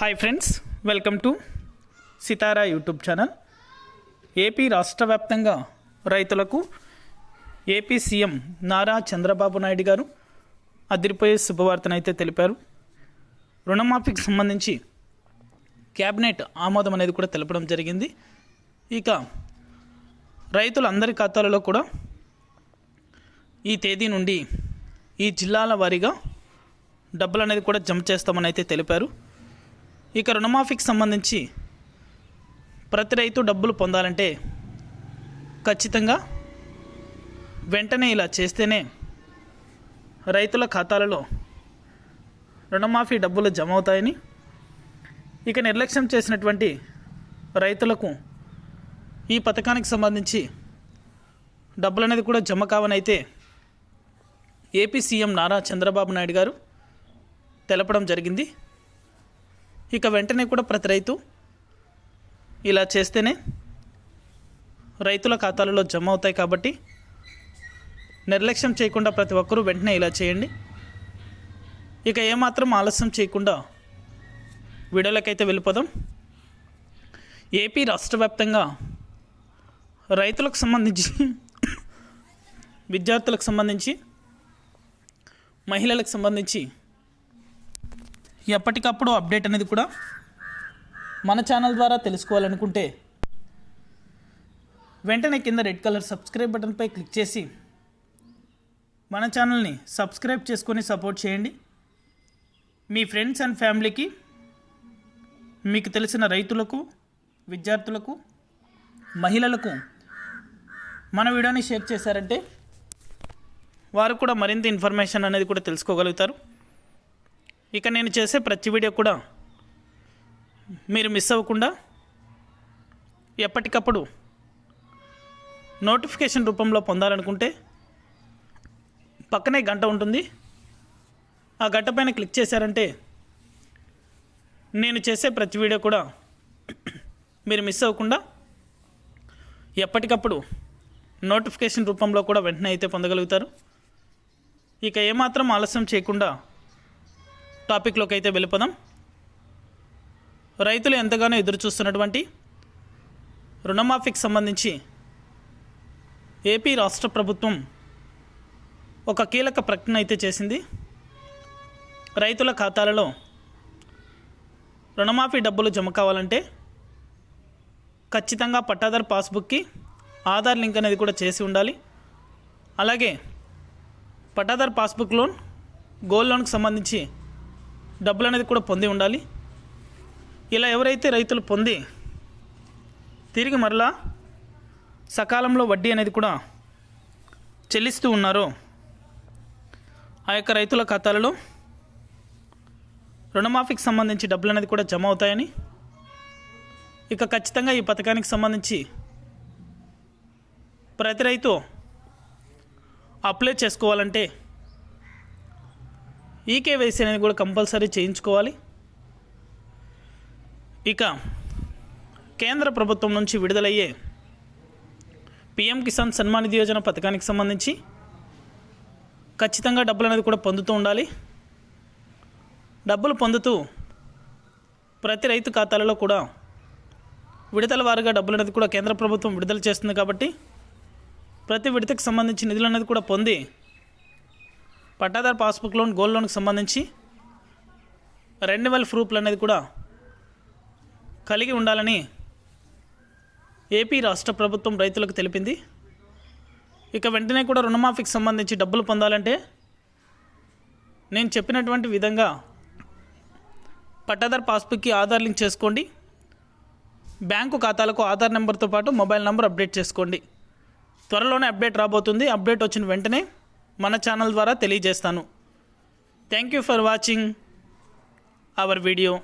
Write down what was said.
Hi friends welcome to Sitara YouTube channel AP రాష్ట్ర వ్యాప్తంగా రైతులకు ఏపీ సీఎం నారా చంద్రబాబు నాయుడు గారు అదిరిపోయే శుభవార్తనైతే తెలిపారు. రుణమాఫీకి సంబంధించి క్యాబినెట్ ఆమోదం అనేది కూడా తెలపడం జరిగింది. ఇక రైతులందరి ఖాతాలలో కూడా ఈ తేదీ నుండి ఈ జిల్లాల వారీగా డబ్బులు అనేది కూడా జమ చేస్తామని అయితే తెలిపారు. ఇక రుణమాఫీకి సంబంధించి ప్రతి రైతు డబ్బులు పొందాలంటే ఖచ్చితంగా వెంటనే ఇలా చేస్తేనే రైతుల ఖాతాలలో రుణమాఫీ డబ్బులు జమ అవుతాయని ఇక నిర్లక్ష్యం చేసినటువంటి రైతులకు ఈ పథకానికి సంబంధించి డబ్బులు అనేది కూడా జమ కావనైతే ఏపీ సీఎం నారా చంద్రబాబు నాయుడు గారు తెలపడం జరిగింది. ఇక వెంటనే కూడా ప్రతి రైతు ఇలా చేస్తేనే రైతుల ఖాతాలలో జమ అవుతాయి కాబట్టి నిర్లక్ష్యం చేయకుండా ప్రతి ఒక్కరూ వెంటనే ఇలా చేయండి. ఇక ఏమాత్రం ఆలస్యం చేయకుండా వీడియోలకైతే వెళ్ళిపోదాం. ఏపీ రాష్ట్ర వ్యాప్తంగా రైతులకు సంబంధించి విద్యార్థులకు సంబంధించి మహిళలకు సంబంధించి ఎప్పటికప్పుడు అప్డేట్ అనేది కూడా మన ఛానల్ ద్వారా తెలుసుకోవాలనుకుంటే వెంటనే కింద రెడ్ కలర్ సబ్స్క్రైబ్ బటన్పై క్లిక్ చేసి మన ఛానల్ని సబ్స్క్రైబ్ చేసుకొని సపోర్ట్ చేయండి. మీ ఫ్రెండ్స్ అండ్ ఫ్యామిలీకి మీకు తెలిసిన రైతులకు విద్యార్థులకు మహిళలకు మన వీడియోని షేర్ చేశారంటే వారు కూడా మరింత ఇన్ఫర్మేషన్ అనేది కూడా తెలుసుకోగలుగుతారు. ఇక నేను చేసే ప్రతి వీడియో కూడా మీరు మిస్ అవ్వకుండా ఎప్పటికప్పుడు నోటిఫికేషన్ రూపంలో పొందాలనుకుంటే పక్కనే గంట ఉంటుంది. ఆ గంట పైన క్లిక్ చేశారంటే నేను చేసే ప్రతి వీడియో కూడా మీరు మిస్ అవ్వకుండా ఎప్పటికప్పుడు నోటిఫికేషన్ రూపంలో కూడా వెంటనే అయితే పొందగలుగుతారు. ఇక ఏమాత్రం ఆలస్యం చేయకుండా టాపిక్లోకి అయితే వెళ్ళిపోదాం. రైతులు ఎంతగానో ఎదురు చూస్తున్నటువంటి రుణమాఫీకి సంబంధించి ఏపీ రాష్ట్ర ప్రభుత్వం ఒక కీలక ప్రకటన అయితే చేసింది. రైతుల ఖాతాలలో రుణమాఫీ డబ్బులు జమ కావాలంటే ఖచ్చితంగా పట్టాదారు పాస్బుక్కి ఆధార్ లింక్ అనేది కూడా చేసి ఉండాలి. అలాగే పట్టాదారు పాస్బుక్ లోన్ గోల్డ్ లోన్కి సంబంధించి డబ్బులు అనేది కూడా పొంది ఉండాలి. ఇలా ఎవరైతే రైతులు పొంది తిరిగి మరలా సకాలంలో వడ్డీ అనేది కూడా చెల్లిస్తూ ఉన్నారో ఆ యొక్క రైతుల ఖాతాలలో రుణమాఫీకి సంబంధించి డబ్బులు అనేది కూడా జమ అవుతాయని ఇక ఖచ్చితంగా ఈ పథకానికి సంబంధించి ప్రతి రైతు అప్లై చేసుకోవాలంటే ఈకేవైసీ అనేది కూడా కంపల్సరీ చేయించుకోవాలి. ఇక కేంద్ర ప్రభుత్వం నుంచి విడుదలయ్యే పిఎం కిసాన్ సన్మాన్ నిధి యోజన పథకానికి సంబంధించి ఖచ్చితంగా డబ్బులు అనేది కూడా పొందుతూ ఉండాలి. డబ్బులు పొందుతూ ప్రతి రైతు ఖాతాలలో కూడా విడతల వారుగా డబ్బులు అనేది కూడా కేంద్ర ప్రభుత్వం విడుదల చేస్తుంది కాబట్టి ప్రతి విడతకు సంబంధించి నిధులు అనేది కూడా పొంది పట్టాదారు పాస్బుక్ లోన్ గోల్డ్ లోన్కి సంబంధించి రెన్యువల్ ప్రూఫ్లు అనేది కూడా కలిగి ఉండాలని ఏపీ రాష్ట్ర ప్రభుత్వం రైతులకు తెలిపింది. ఇక వెంటనే కూడా రుణమాఫీకి సంబంధించి డబ్బులు పొందాలంటే నేను చెప్పినటువంటి విధంగా పట్టాదారు పాస్బుక్కి ఆధార్ లింక్ చేసుకోండి. బ్యాంకు ఖాతాలకు ఆధార్ నెంబర్తో పాటు మొబైల్ నెంబర్ అప్డేట్ చేసుకోండి. త్వరలోనే అప్డేట్ రాబోతుంది. అప్డేట్ వచ్చిన వెంటనే మన ఛానల్ ద్వారా తెలియజేస్తాను. Thank you for watching our video